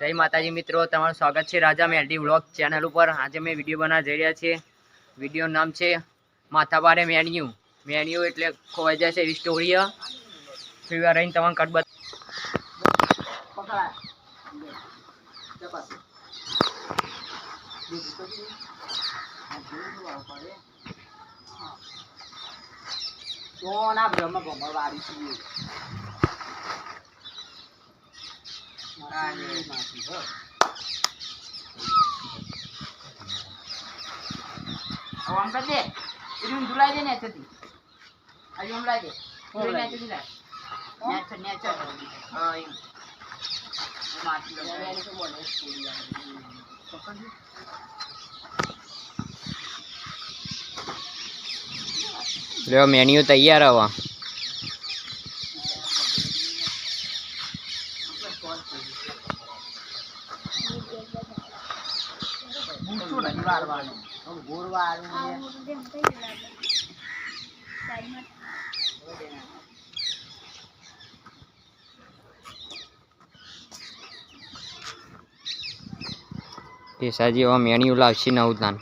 જય માતાજી મિત્રો, તમારું સ્વાગત છે રાજા મેલડી વ્લોગ ચેનલ ઉપર. આજે મેં વીડિયો બનાવવા જઈ રહ્યા છીએ. વિડીયોનું નામ છે માથાબારે મેન્યુ. મેન્યુ એટલે ખોવાઈ છે એવી સ્ટોરી ફીવા રહીને તમારે કટ બત કોના બ્રહ્મ ગમર વાળી છીએ આમ કર દે. એનું ધુલાઈ દે ને થતી. આજુ હમણાં દે. ધુલાઈ ને છતી લાય નેચર નેચર હા? એમ માટી લગાવી તો બોલે લ્યો મેન્યુ તૈયાર હવે મૂઠું નહીં વાળવાનું હવે ગોળ વાળવું છે. કેસાજી હવે મેણ્યું લાવશે નવું તાન.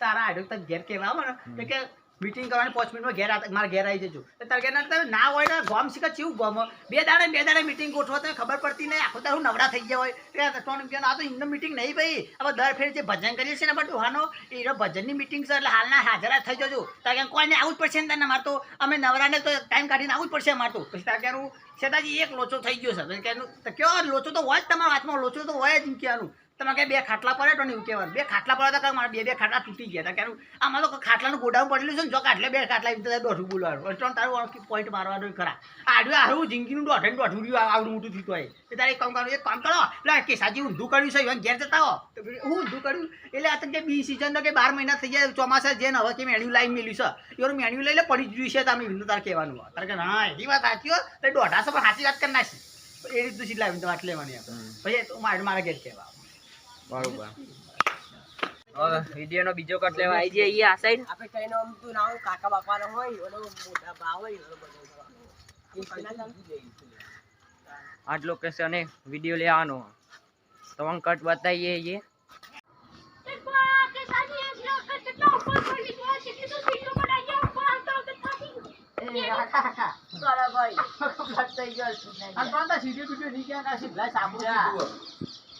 તારા આડું તક ઘેર કેવા મને કે મીટિંગ કરવાની પાંચ મિનિટમાં ઘેર મારા ઘેર આવી જજો. તારે તમે ના હોય ને ગોમ શીખે ચેવું ગોમ. બે દાડે બે દાડે મીટિંગ ગોઠવો તો ખબર પડતી નહીં. આખો તારું નવરા થઈ ગયા હોય. ત્રણ કે આ તો એમનો મીટિંગ નહીં ભાઈ. હવે દર ફેર જે ભજન કરીએ છીએ ને બધું હાનો એ ભજનની મીટિંગ છે, એટલે હાલના હાજરા થઈ જજો. તારે કોઈને આવું જ પડશે ને તને મારે તો? અમે નવરાને તો ટાઈમ કાઢીને આવું જ પડશે અમારે તો. પછી તારે ક્યારું શેતાજી, એક લોચો થઈ ગયો છે. કે કયો લોચો તો હોય જ તમારા હાથમાં, લોચો તો હોય જ કહેવાનું. તમે કે બે ખાટલા પડે તો ને એવું કહેવાનું. બે ખાટલા પડે તો મારા બે બે ખાટલા તૂટી ગયા હતા. કારણ આમાં તો ખાટલાનું ગોડાઉન પડેલું છે ને જો કાટલે બે ખાટલા એવી રીતે દોઢું બોલવાનું એટલે તારું પોઈન્ટ મારવાનું ખરા. આડું આવું જિંદગીનું દોઢે દોઢું રહ્યું આવડું મોટું થયું હોય એ. તારે કામ કરવાનું એક કામ કરો. એટલે કે સાજી ઊંધું કર્યું છે ઘેર જતા હો. તો હું ઊંધું કર્યું? એટલે આ તમે કે બી સિઝનનો કે બાર મહિના થઈ જાય ચોમાસા જે હવે કે મેન્યુ લાઈન મેલ્યું છે. એનું મેન્યુ લઈ લે પડી જ છે તમે હિન્દુ તારે કહેવાનું તારે કે હા એવી વાત સાચી હોય તો દોઢાસો પણ સાચી વાત કરી નાખી. એ રીતનું સીટ લાવીને વાત લેવાની આપણે પછી મારે મારા ઘેર કહેવા. બરોબર. હવે વિડિયોનો બીજો કટ લેવા આવી જઈએ આ સાઈડ આપણે કઈનો આમ તું ના કાકા બાપાનો હોય ઓલો મોટા બા હોય ઓલો બધો. આટ લોકેશન વીડિયો લેવાનો તમામ કટ બતાવીએ એ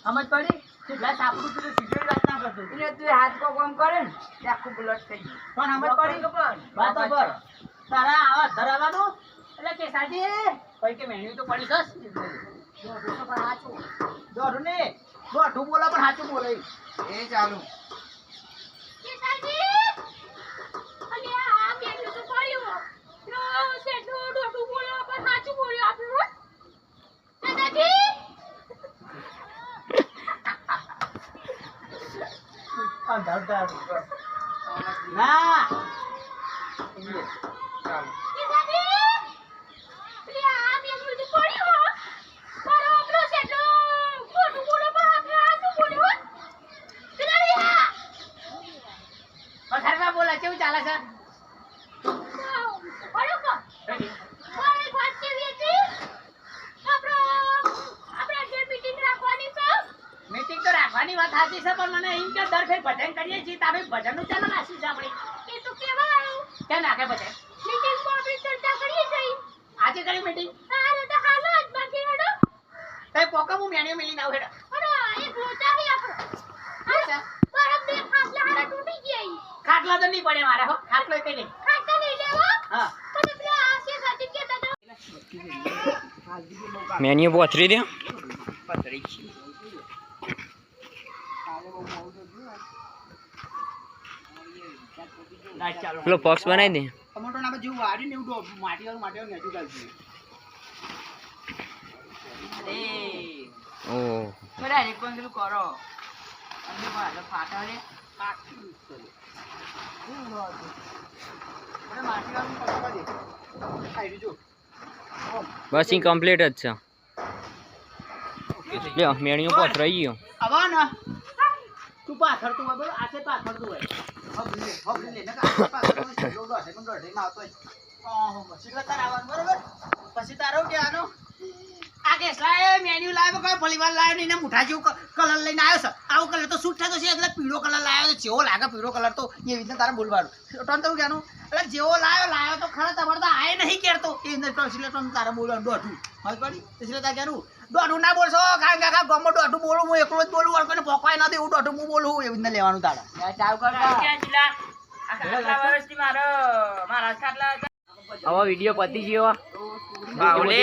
સમજ પડી? સીધા સાપડું પીધું સીધું વાત ના કરતો. તું હાથ કો કામ કરે ને તે આખું બ્લડ થઈ ગયું. પણ પડી. વાત પર તારા આવા ધરાવાનું એટલે કે સાજી કઈ કે મેન્યુ તો પડી જસ દોઢું ને દોઢું બોલા પણ સાચું બોલે. એ ચાલુ. ના બોલા કેવું ચાલે છે તો વાત સાચી છે પણ મને એમ કે દર ફેર ભજન કરીએ છીએ તારે ભજનનું ચાલો નાસી છે આપણે. ક્યાં નાખે ભજન? આજે કરી મીટિંગ? તઈ પોકા હું મેણ્યો મેલી ના હેડા. ખાટલા તો નહીં પડે મારા હો. ખાટલો કઈ નહીં. હા. મેન્યુ પહોંચરી દે. ચાલો પેલો બોક્સ બનાવી દે ટમેટો ના જેવું વાડી ને એવું માટી વાળું માટી વાળું નેચું ચાલતું ઓ. બરાબર એક પણ પેલું કરો. અંદર મારે ફાટા રે પાકી કરે હું વાળું અરે માટી વાળું પકડવા દે ખાઈ જો. બસ ઈ જ છે. લ્યો મેણિયો પહોંચરાઈ ગયો. ના પાછળ તું હોય બોલો આશે પાછળ હોય. હબ લે હબ લે નકા આશે હોય, દોડો હશે, પણ દોડે માં આવતો. ઓહો, શીખલા તાર આવવાનું બરોબર? પછી તારો કહેવાનો? આ કેસલા એ મેન્યુ લાવ્યો કોઈ ફલીવાર લાવ્યો નહીં મુઠા જેવું કલર લઈને આવ્યો છે. આવો કલર તો સૂટ થતો છે એટલે પીળો કલર લાવ્યો છે જેવો લાગે પીળો કલર તો એ રીતના તારે બોલવાનું. ટોન તો કહેવાનું? એટલે જેવો લાવ્યો લાવ્યો તો ખરા તમારે તો આય નહીં કેરતો એ અંદર તો એટલે ટોન તારે બોલવાનું દોઢું. સમજ પડી? એટલે તારે કહેવાનું દોઢું ના બોલશો કારણ કે આખા ગામમાં દોઢું બોલું હું એકલો જ બોલું અને કોઈને પોકવાય નથી એવું દોઢું હું બોલું એવી રીતના લેવાનું તારે હવે વીડિયો પતી ગયો. બાવલે.